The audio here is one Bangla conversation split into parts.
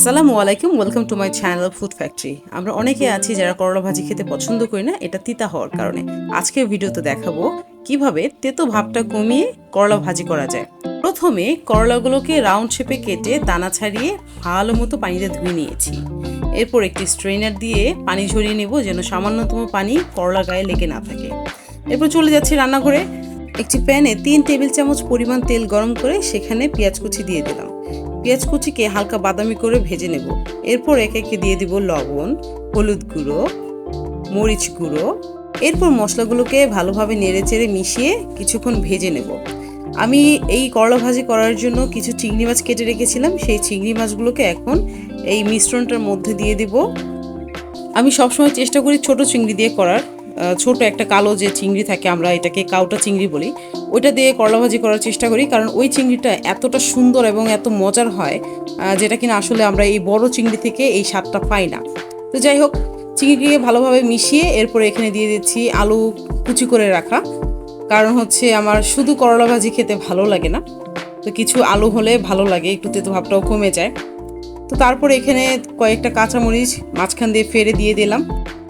আসসালামু আলাইকুম welcome to my channel food factory আমরা অনেকে আছি যারা করলা ভাজি খেতে পছন্দ করি না, এটা তিতা হওয়ার কারণে। আজকের ভিডিওতে দেখাবো কীভাবে তেতো ভাবটা কমিয়ে করলা ভাজি করা যায়। প্রথমে করলাগুলোকে রাউন্ড শেপে কেটে দানা ছাড়িয়ে ভালো মতো পানিতে ধুয়ে নিয়েছি। এরপর একটি স্ট্রেনার দিয়ে পানি ঝরিয়ে নেব যেন সামান্যতম পানি করলা গায়ে লেগে না থাকে। এরপর চলে যাচ্ছি রান্নাঘরে। একটি প্যানে তিন টেবিল চামচ পরিমাণ তেল গরম করে সেখানে পেঁয়াজ কুচি দিয়ে দিলাম। পেঁয়াজ কুচিকে হালকা বাদামি করে ভেজে নেব। এরপর একে একে দিয়ে দিব লবণ, হলুদ গুঁড়ো, মরিচ গুঁড়ো। এরপর মশলাগুলোকে ভালোভাবে নেড়ে চেড়ে মিশিয়ে কিছুক্ষণ ভেজে নেব। আমি এই করলা ভাজি করার জন্য কিছু চিংড়ি মাছ কেটে রেখেছিলাম। সেই চিংড়ি মাছগুলোকে এখন এই মিশ্রণটার মধ্যে দিয়ে দিব। আমি সবসময় চেষ্টা করি ছোট চিংড়ি দিয়ে করার। ছোট একটা কালো যে চিংড়ি থাকে আমরা এটাকে কাউটা চিংড়ি বলি, ওইটা দিয়ে করলা ভাজি করার চেষ্টা করি, কারণ ওই চিংড়িটা এতটা সুন্দর এবং এত মজার হয় যেটা কিনা আসলে আমরা এই বড় চিংড়ি থেকে এই স্বাদটা পাই না। তো যাই হোক, চিংড়িকে ভালোভাবে মিশিয়ে এরপরে এখানে দিয়ে দিচ্ছি আলু কুচি করে রাখা, কারণ হচ্ছে আমার শুধু করলা ভাজি খেতে ভালো লাগে না। তো কিছু আলু হলে ভালো লাগে, একটু তেতো ভাবটাও কমে যায়। তো তারপর এখানে কয়েকটা কাঁচামরিচ মাঝখান দিয়ে ফেরে দিয়ে দিলাম।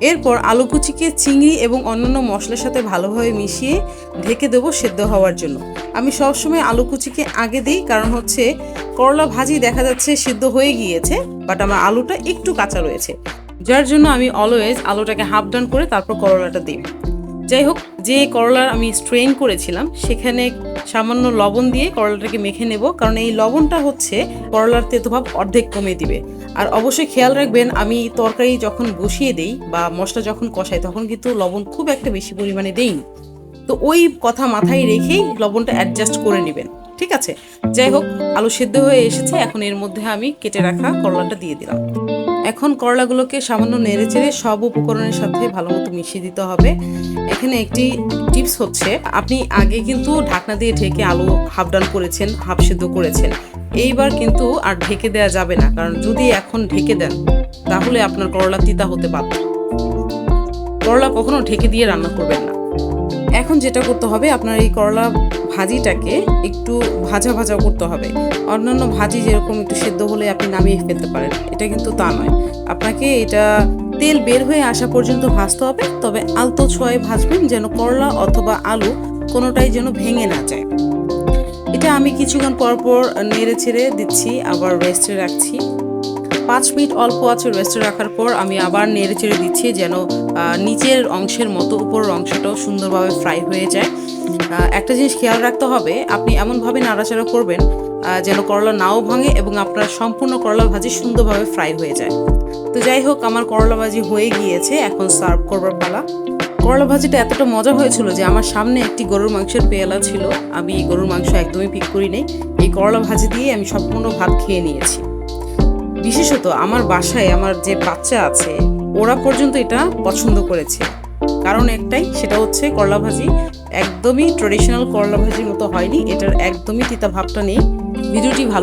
এরপর আলু কুচিকে চিংড়ি এবং অন্যান্য মশলার সাথে ভালোভাবে মিশিয়ে ঢেকে দেবো সেদ্ধ হওয়ার জন্য। আমি সবসময় আলু কুচিকে আগে দিই, কারণ হচ্ছে করলা ভাজি দেখা যাচ্ছে সিদ্ধ হয়ে গিয়েছে, বাট আমার আলুটা একটু কাঁচা রয়েছে। যার জন্য আমি অলওয়েজ আলুটাকে হাফ ডান করে তারপর করলাটা দিই। যাই হোক যে করলার আমি স্ট্রেন করেছিলাম, সেখানে সামান্য লবণ দিয়ে করলাটাকে মেখে নেব, কারণ এই লবণটা হচ্ছে করলার তেতোভাব অর্ধেক কমে দিবে। আর অবশ্যই খেয়াল রাখবেন, আমি তরকারি যখন বসিয়ে দেই বা মশলা যখন কষাই, তখন কিন্তু লবণ খুব একটা বেশি পরিমাণে দেই তো ওই কথা মাথায় রেখেই লবণটা অ্যাডজাস্ট করে নেবেন। ঠিক আছে? যাই হোক, আলু সেদ্ধ হয়ে এসেছে, এখন এর মধ্যে আমি কেটে রাখা করলাটা দিয়ে দিলাম। এখন করলাগুলোকে সামান্য নেড়ে চেড়ে সব উপকরণের সাথে ভালো মতো মিশিয়ে দিতে হবে। এখানে একটি টিপস হচ্ছে, আপনি আগে কিন্তু ঢাকনা দিয়ে ঢেকে আলু হাফ ডান করেছেন, হাফ সেদ্ধ করেছেন। এইবার কিন্তু আর ঢেকে দেওয়া যাবে না, কারণ যদি এখন ঢেকে দেন, তাহলে আপনার করলা তিতা হতে বাধ্য। করলা কখনো ঢেকে দিয়ে রান্না করবেন না। এখন যেটা করতে হবে, আপনার এই করলা ভাজিটাকে একটু ভাজা ভাজা করতে হবে। অন্যান্য ভাজি যেরকম একটু সেদ্ধ হলে আপনি নামিয়ে ফেলতে পারেন, এটা কিন্তু তা নয়। আপনাকে এটা তেল বের হয়ে আসা পর্যন্ত ভাজতে হবে, তবে আলতো ছোঁয়ায় ভাজবেন যেন করলা অথবা আলু কোনোটাই যেন ভেঙে না যায়। এটা আমি কিছুক্ষণ পর পর নেড়ে ছেড়ে দিচ্ছি, আবার রেস্টে রাখছি। পাঁচ মিনিট অল্প আছে রেস্টে রাখার পর আমি আবার নেড়ে চেড়ে দিচ্ছি যেন নিচের অংশের মতো উপরের অংশটাও সুন্দরভাবে ফ্রাই হয়ে যায়। একটা জিনিস খেয়াল রাখতে হবে, আপনি এমনভাবে নাড়াচাড়া করবেন যেন করলা নাও ভাঙে এবং আপনার সম্পূর্ণ করলা ভাজি সুন্দরভাবে ফ্রাই হয়ে যায়। তো যাই হোক, আমার করলা ভাজি হয়ে গিয়েছে, এখন সার্ভ করবার পালা। করলা ভাজিটা এতটা মজা হয়েছিল যে আমার সামনে একটি গরুর মাংসের পেয়ালা ছিল, আমি গরুর মাংস একদমই পিক করি নেই এই করলা ভাজি দিয়ে আমি সম্পূর্ণ ভাত খেয়ে নিয়েছি। বিশেষত আমার বাসায় আমার যে বাচ্চা আছে, ওরা পর্যন্ত এটা পছন্দ করেছে। কারণ একটাই, সেটা হচ্ছে করলা ভাজি। একদমই ট্রেডিশনাল করলা ভাজির মতো হয়নি, এটার একদমই তিতা ভাবটা নেই। ভিডিওটি ভালো